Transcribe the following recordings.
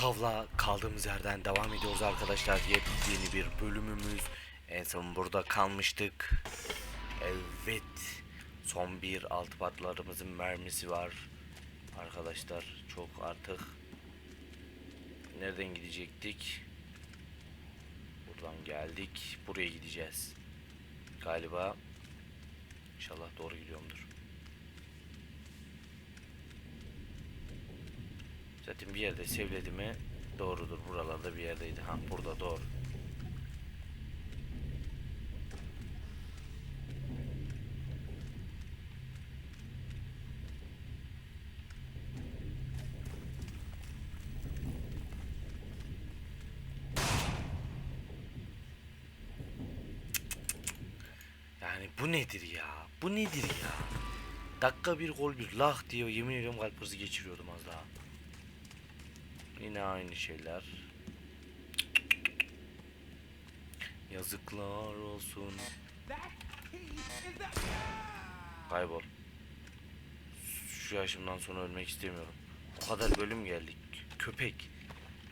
Savla kaldığımız yerden devam ediyoruz arkadaşlar. Yepyeni bir bölümümüz. En son burada kalmıştık. Evet. Son bir altı patlarımızın mermisi var. Arkadaşlar çok artık. Nereden gidecektik? Buradan geldik. Buraya gideceğiz. Galiba. İnşallah doğru gidiyorumdur. Zaten bir yerde sevledi mi doğrudur. Buralarda bir yerdeydi. Ha burada doğru. Yani bu nedir ya? Bu nedir ya? Dakika bir gol bir lah diyor. Yemin ediyorum kalp krizi geçiriyordum az daha. Yine aynı şeyler. Yazıklar olsun. Kaybol. Şu yaşımdan sonra ölmek istemiyorum. O kadar bölüm geldik. Köpek.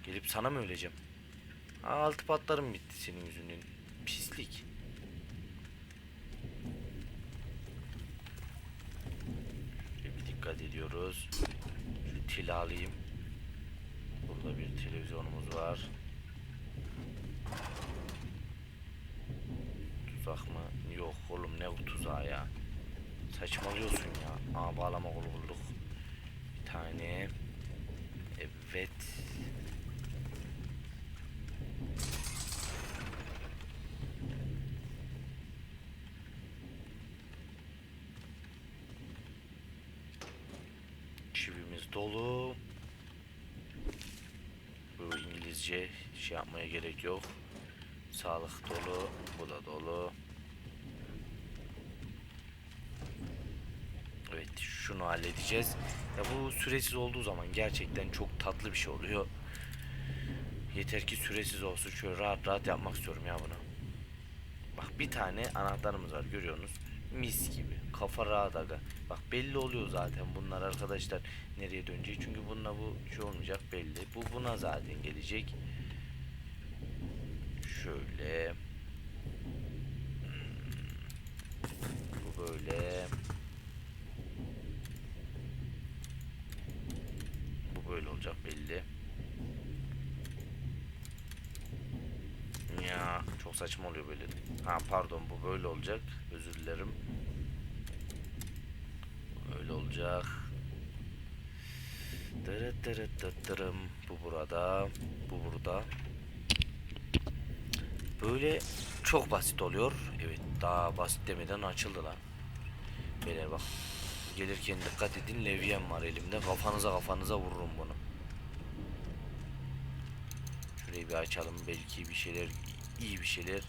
Gelip sana mı öleceğim? Altı patlarım bitti senin yüzünden. Pislik. Şöyle bir dikkat ediyoruz. Şu tili alayım. Burada bir televizyonumuz var. Tuzak mı? Yok oğlum ne tuzağı ya. Saçmalıyorsun ya. Aa bağlama kolu. Bir tane. Evet. Çivimiz dolu. Bu İngilizce şey yapmaya gerek yok. Sağlık dolu. Bu da dolu. Evet şunu halledeceğiz. Ya bu süresiz olduğu zaman gerçekten çok tatlı bir şey oluyor. Yeter ki süresiz olsun. Şöyle rahat rahat yapmak istiyorum ya bunu. Bak bir tane anahtarımız var görüyorsunuz. Mis gibi. Kafa rahat aga. Bak belli oluyor zaten bunlar arkadaşlar nereye dönecek. Çünkü bununla bu şey olmayacak belli. Bu buna zaten gelecek. Şöyle. Hmm. Bu böyle. Bu böyle olacak belli. Ya çok saçma oluyor böyle. Ha pardon bu böyle olacak. Özür dilerim. Öyle olacak. Dırıt dırıt dırım. Bu burada. Bu burada. Böyle çok basit oluyor. Evet daha basit demeden açıldı lan. Beyler bak. Gelirken dikkat edin levyem var elimde. Kafanıza kafanıza vururum bunu. Şurayı bir açalım. Belki bir şeyler iyi bir şeyler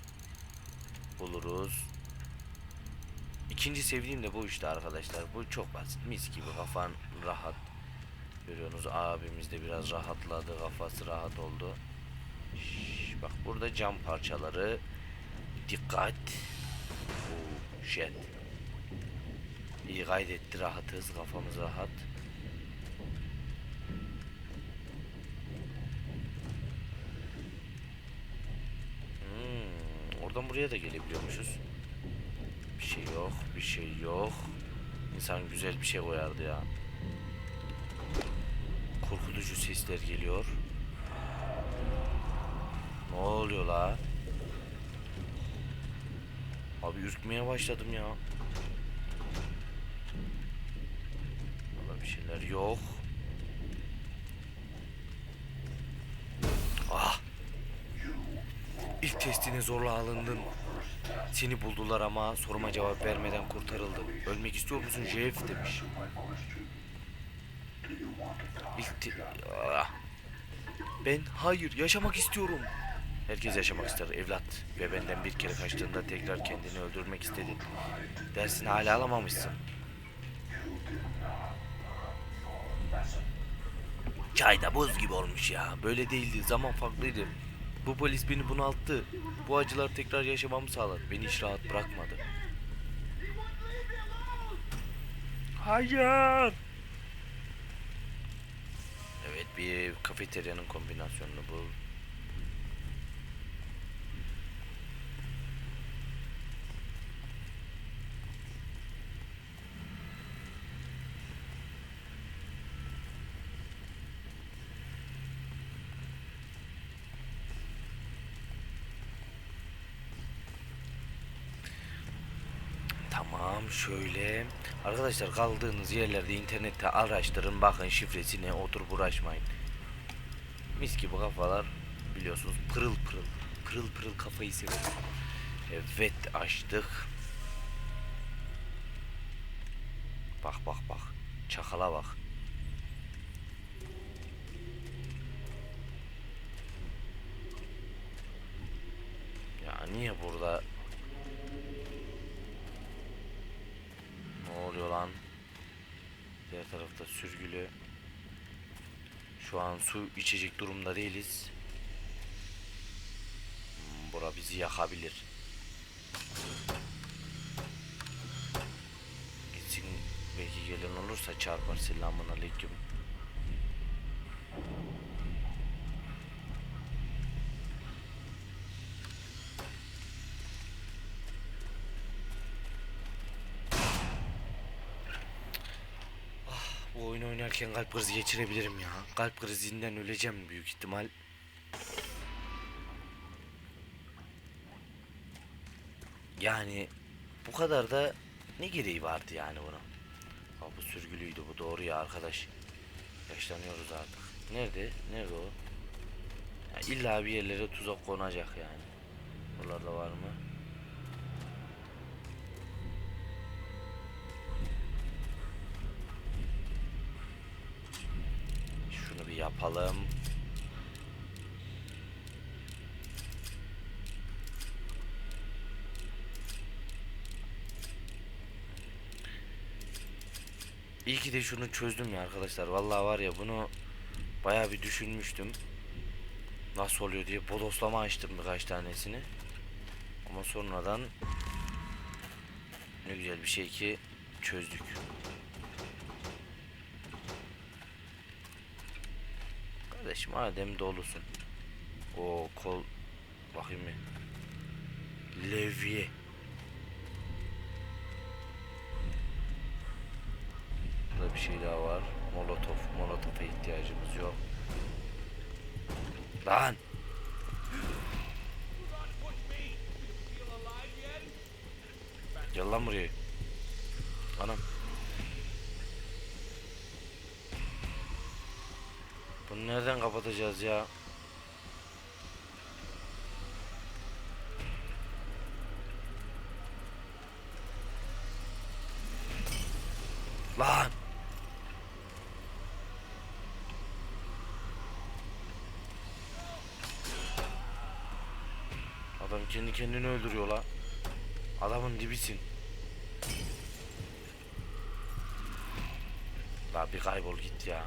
buluruz. İkinci sevdiğim de bu işte arkadaşlar. Bu çok basit. Mis gibi kafan rahat. Görüyorsunuz abimiz de biraz rahatladı. Kafası rahat oldu. Bak burada cam parçaları. Dikkat. Oo, jet. İyi kaydetti rahatız. Kafamız rahat. Hmm, oradan buraya da gelebiliyormuşuz. Bir şey yok, bir şey yok. İnsan güzel bir şey koyardı ya. Korkutucu sesler geliyor. Ne oluyor la? Abi ürkmeye başladım ya. Valla bir şeyler yok. Ah! İlk testine zorla alındın. Seni buldular ama soruma cevap vermeden kurtarıldın. Ölmek istiyor musun Jeff demiş. İlk te- Ah! Ben hayır yaşamak istiyorum. Herkes yaşamak ister evlat ve benden bir kere kaçtığında tekrar kendini öldürmek istedin. Dersini hala alamamışsın. Çay da buz gibi olmuş ya. Böyle değildi. Zaman farklıydı. Bu polis beni bunalttı. Bu acılar tekrar yaşamamı sağladı. Beni hiç rahat bırakmadı. Hayır. Evet Bir kafeteryanın kombinasyonunu bul. Tamam şöyle. Arkadaşlar kaldığınız yerlerde internette araştırın bakın şifresi ne oturup uğraşmayın. Mis gibi kafalar biliyorsunuz pırıl pırıl pırıl pırıl kafayı severim. Evet açtık. Bak bak bak. Çakala bak. Ya niye burada Ne oluyor lan? Diğer tarafta sürgülü. Şu an su içecek durumda değiliz. Hmm, Bura bizi yakabilir. Gitsin belki gelen olursa çarpar selamun aleyküm. Oynarken kalp krizi geçirebilirim ya. Kalp krizinden öleceğim büyük ihtimal. Yani bu kadar da ne gereği vardı yani buna? Ha, bu sürgülüydü bu doğru ya arkadaş. Yaşlanıyoruz artık. Nerede? Nerede o? Ya illa bir yerlere tuzak konacak yani. Buralarda var mı? Yapalım. İyi ki de şunu çözdüm ya arkadaşlar. Vallahi var ya bunu bayağı bir düşünmüştüm. Nasıl oluyor diye bodoslama açtım birkaç tanesini. Ama sonradan ne güzel bir şey ki çözdük. Kardeşim madem dolusun. O kol bakayım bir. Levye. Burada bir şey daha var. Molotof. Molotof'a ihtiyacımız yok. Lan. Gel lan buraya. Kapatacağız ya? Lan! Adam kendi kendini öldürüyor la. Adamın dibisin. La bir kaybol git ya.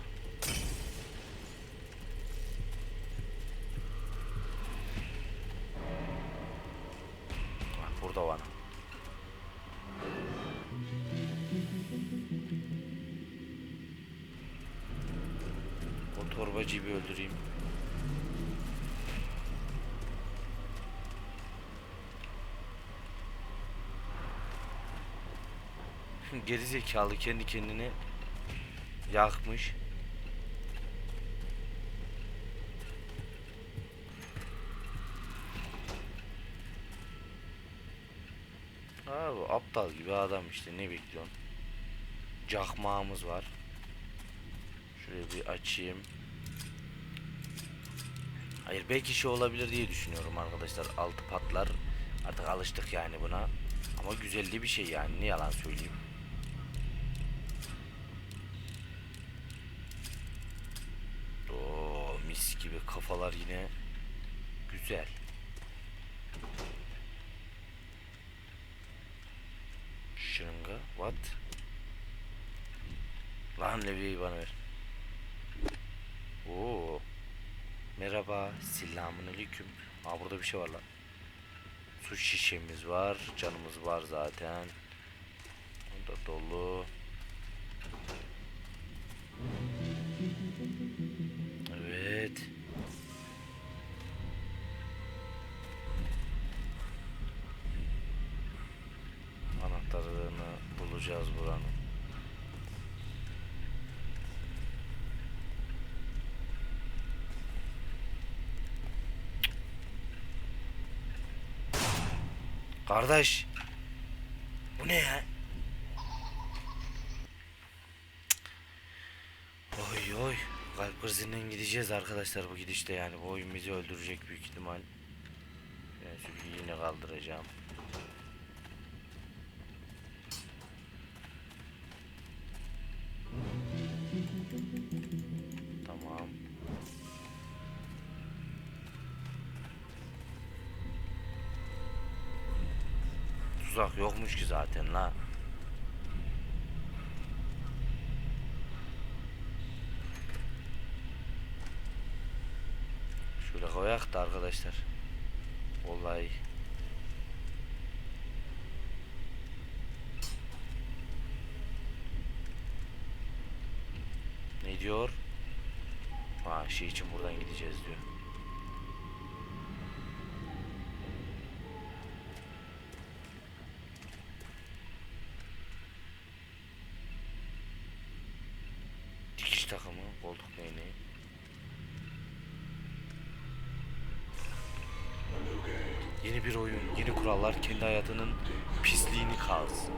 Geri zekalı kendi kendini yakmış. Abi aptal gibi adam işte ne bekliyorsun? Cakmağımız var. Şöyle bir açayım. Hayır belki şey olabilir diye düşünüyorum arkadaşlar. Altı patlar. Artık alıştık yani buna. Ama güzel de bir şey yani. Ne yalan söyleyeyim. Oo mis gibi kafalar yine güzel. Şırınga what? Lan levyeyi bana ver. Oo. Merhaba. Selamun aleyküm. Aa burada bir şey var lan. Su şişemiz var. Canımız var zaten. O da dolu. Bulacağız buranın. Kardeş. Bu ne ya? Oy oy. Kalp krizinden gideceğiz arkadaşlar bu gidişte yani. Bu oyun bizi öldürecek büyük ihtimal. Ben sürüyü yine kaldıracağım. Tuzak yokmuş ki zaten la. Şöyle koyak da arkadaşlar. Olay. Ne diyor? Ha şey için buradan gideceğiz diyor. Kurallar kendi hayatının pisliğini kaz.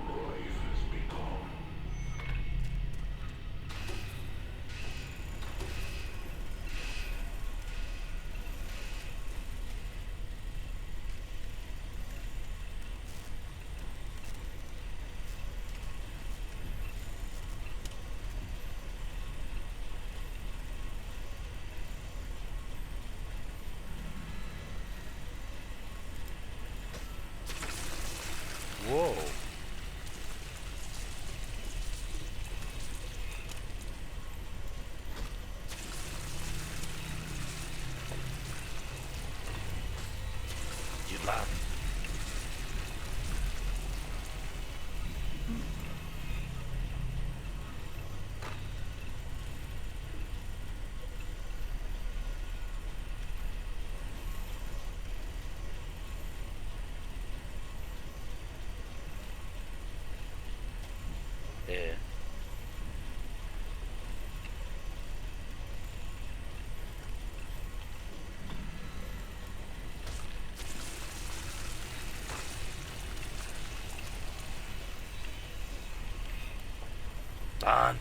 Lan.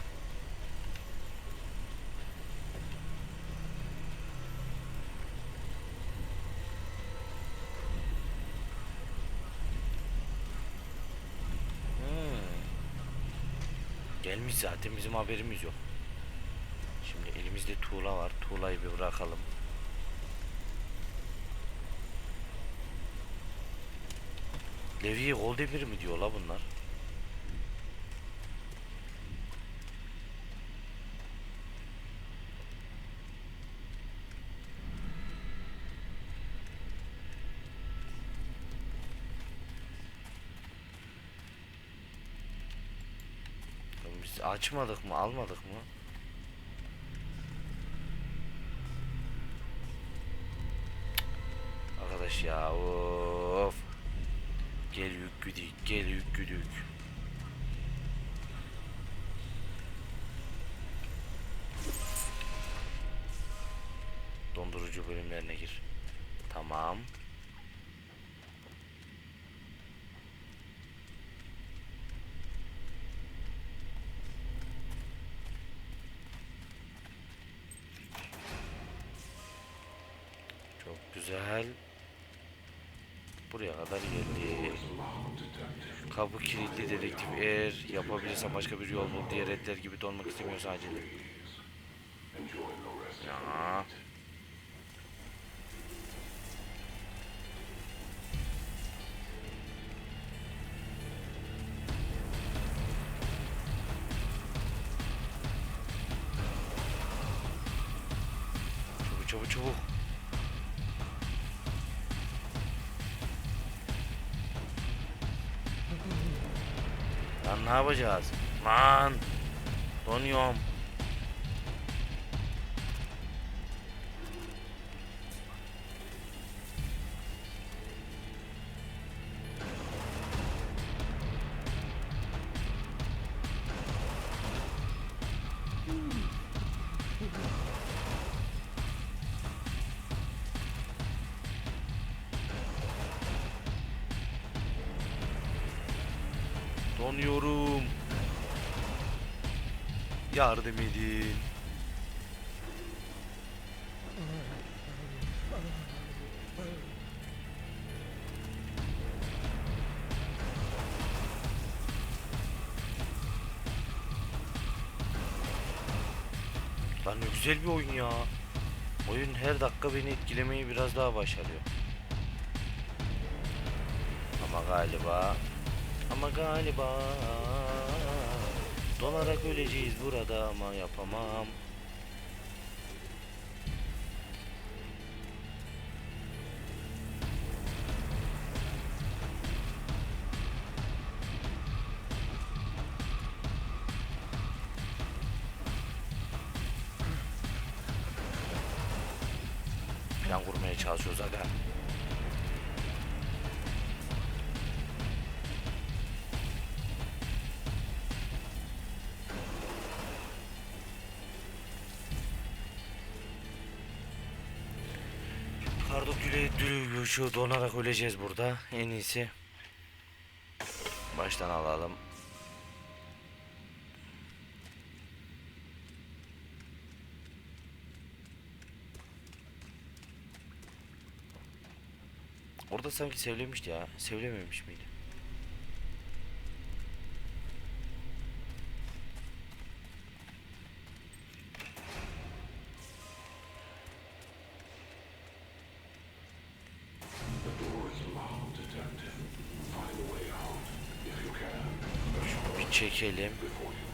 Hmm. Gelmiş zaten bizim haberimiz yok. Şimdi elimizde tuğla var. Tuğlayı bir bırakalım. Levi'ye Goldemir mi diyor la bunlar? Oğlum Açmadık mı, almadık mı? Arkadaş ya of. Gel yük güdük, gel yük güdük. Dondurucu bölümlerine gir. Tamam. Çok güzel. Buraya kadar geldi. Kapı kilitli dedektif eğer yapabilirsen başka bir yol bul diğer etler gibi donmak istemiyorsa acele. Ne yapacağız? Lan. Donuyorum. Donuyorum. Yardım edin. Lan ne güzel bir oyun ya. Oyun her dakika beni etkilemeyi biraz daha başarıyor. Ama galiba ama galiba donarak öleceğiz burada ama yapamam. Dürüyor şu donarak öleceğiz burada. En iyisi. Baştan alalım. Orada sanki sevlemişti ya. Sevlememiş miydi? Bir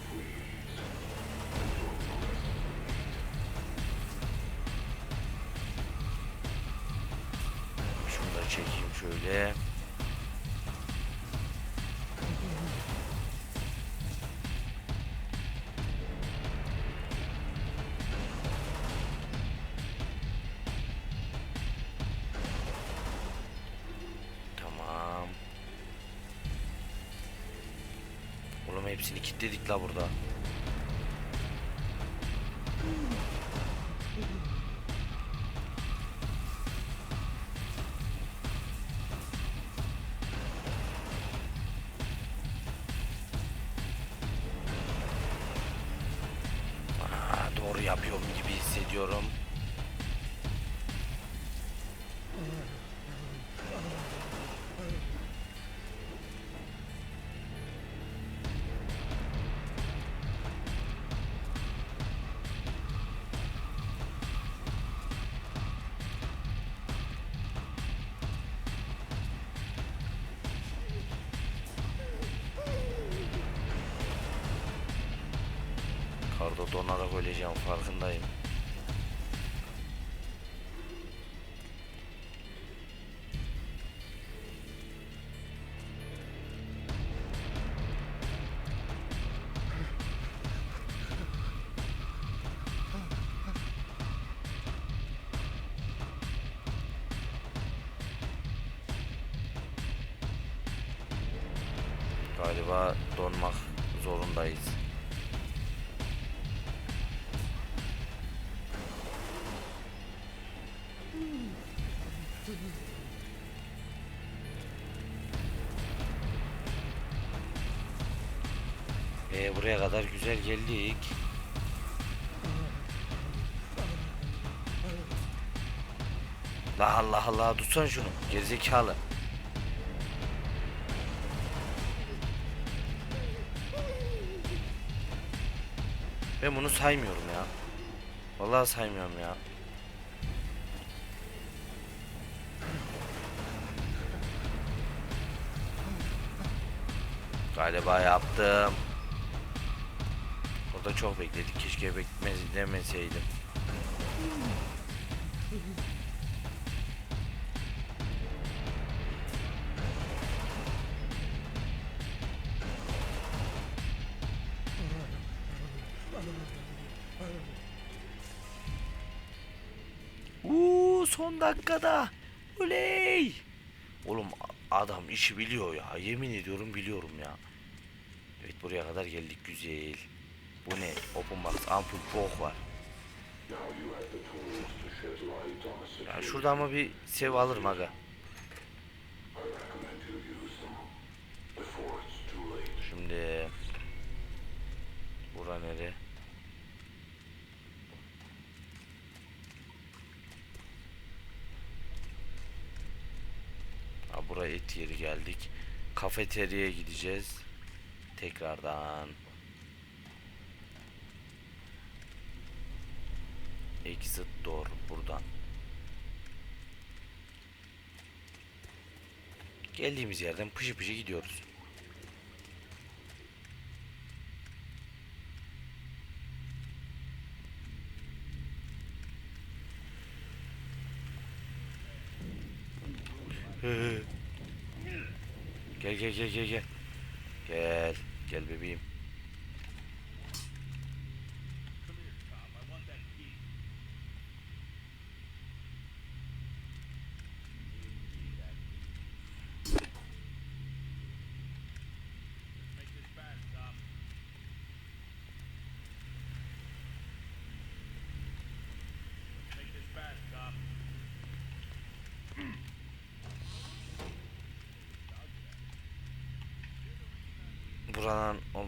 hepsini kilitledik la burada. Karda donarak öleceğim farkındayım. La Allah Allah tutsan şunu gerizekalı. Ben bunu saymıyorum ya. Vallahi saymıyorum ya. Galiba yaptım. Orada çok bekledik. Keşke bekmez demeseydim. Son dakikada. Oley. Oğlum adam işi biliyor ya. Yemin ediyorum biliyorum ya. Evet buraya kadar geldik güzel. Bu ne? Open box ampul bok var. Ya şurada ama bir sev alırım aga. Şimdi bura nere? Ha buraya et yeri geldik. Kafeteryaya gideceğiz. Tekrardan. Exit door buradan. Geldiğimiz yerden pışı pışı gidiyoruz. Gel gel gel gel gel. Gel. Gel bebeğim.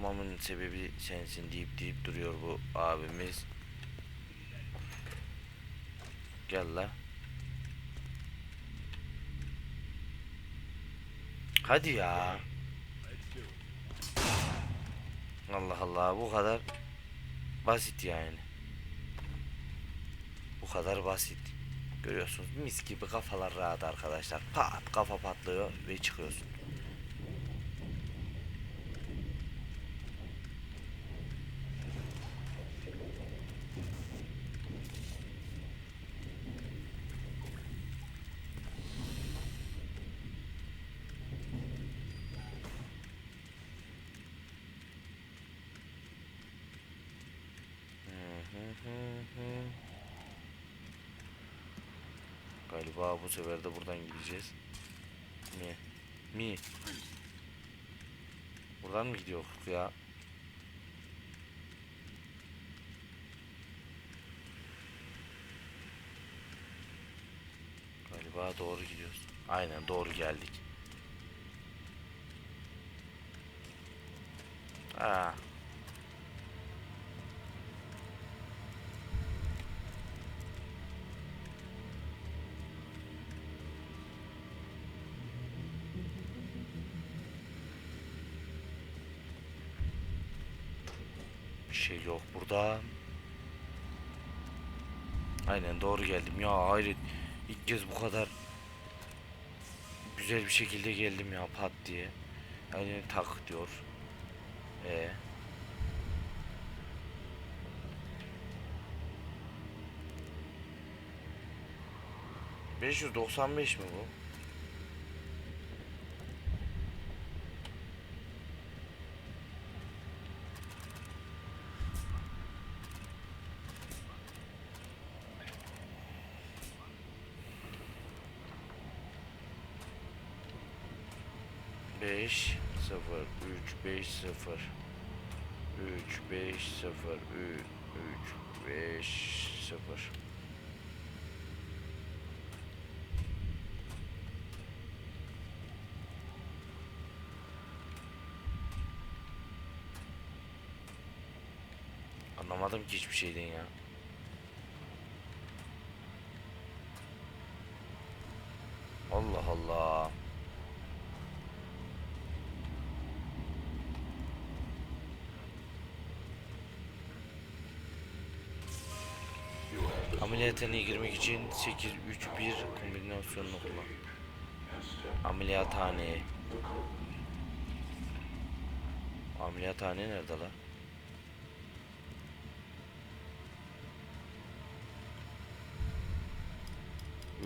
Olmamın sebebi sensin deyip deyip duruyor bu abimiz. Gel la. Hadi ya. Allah Allah bu kadar basit yani. Bu kadar basit. Görüyorsunuz mis gibi kafalar rahat arkadaşlar. Pat kafa patlıyor ve çıkıyorsun. Galiba bu sefer de buradan gideceğiz. Mi? Mi? Buradan mı gidiyor ya? Galiba doğru gidiyoruz. Aynen doğru geldik. Aa. Burada. Aynen doğru geldim ya hayret. İlk kez bu kadar güzel bir şekilde geldim ya pat diye. Aynen tak diyor. E. ...595 mi bu? Beş sıfır üç beş sıfır üç beş sıfır üç üç beş sıfır Anlamadım ki hiçbir şeyden ya. Allah Allah. Ameliyathaneye girmek için 8 3 1 kombinasyonunu kullan. Ameliyathaneye. Ameliyathane nerede la?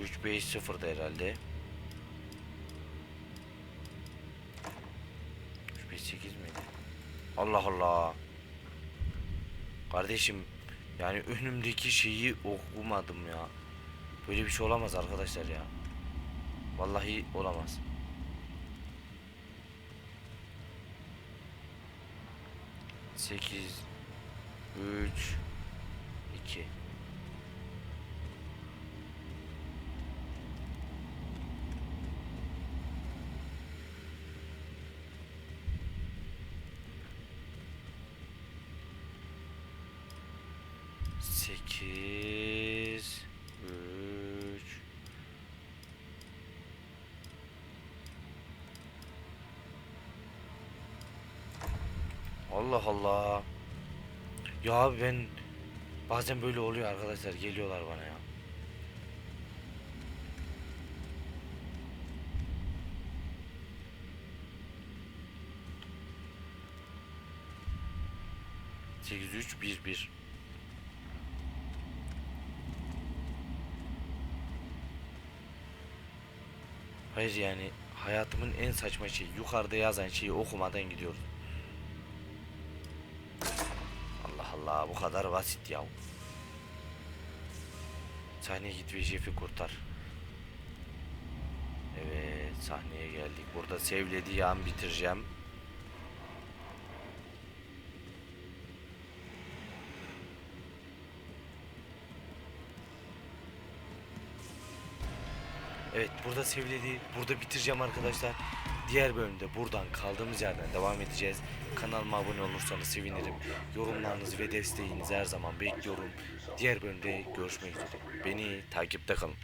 Üç beş sıfırda herhalde. Üç beş sekiz miydi? Allah Allah. Kardeşim yani önümdeki şeyi okumadım ya. Böyle bir şey olamaz arkadaşlar ya. Vallahi olamaz. Sekiz, üç, iki. Allah Allah. Ya abi ben bazen böyle oluyor arkadaşlar geliyorlar bana ya. Sekiz üç bir bir. Hayır yani hayatımın en saçma şeyi yukarıda yazan şeyi okumadan gidiyoruz. Allah Allah bu kadar basit ya. Sahneye git ve Jeff'i kurtar. Evet sahneye geldik. Burada sevlediği an bitireceğim. Evet burada sevlediği burada bitireceğim arkadaşlar. Diğer bölümde buradan kaldığımız yerden devam edeceğiz. Kanalıma abone olursanız sevinirim. Yorumlarınız ve desteğinizi her zaman bekliyorum. Diğer bölümde görüşmek üzere. Beni takipte kalın.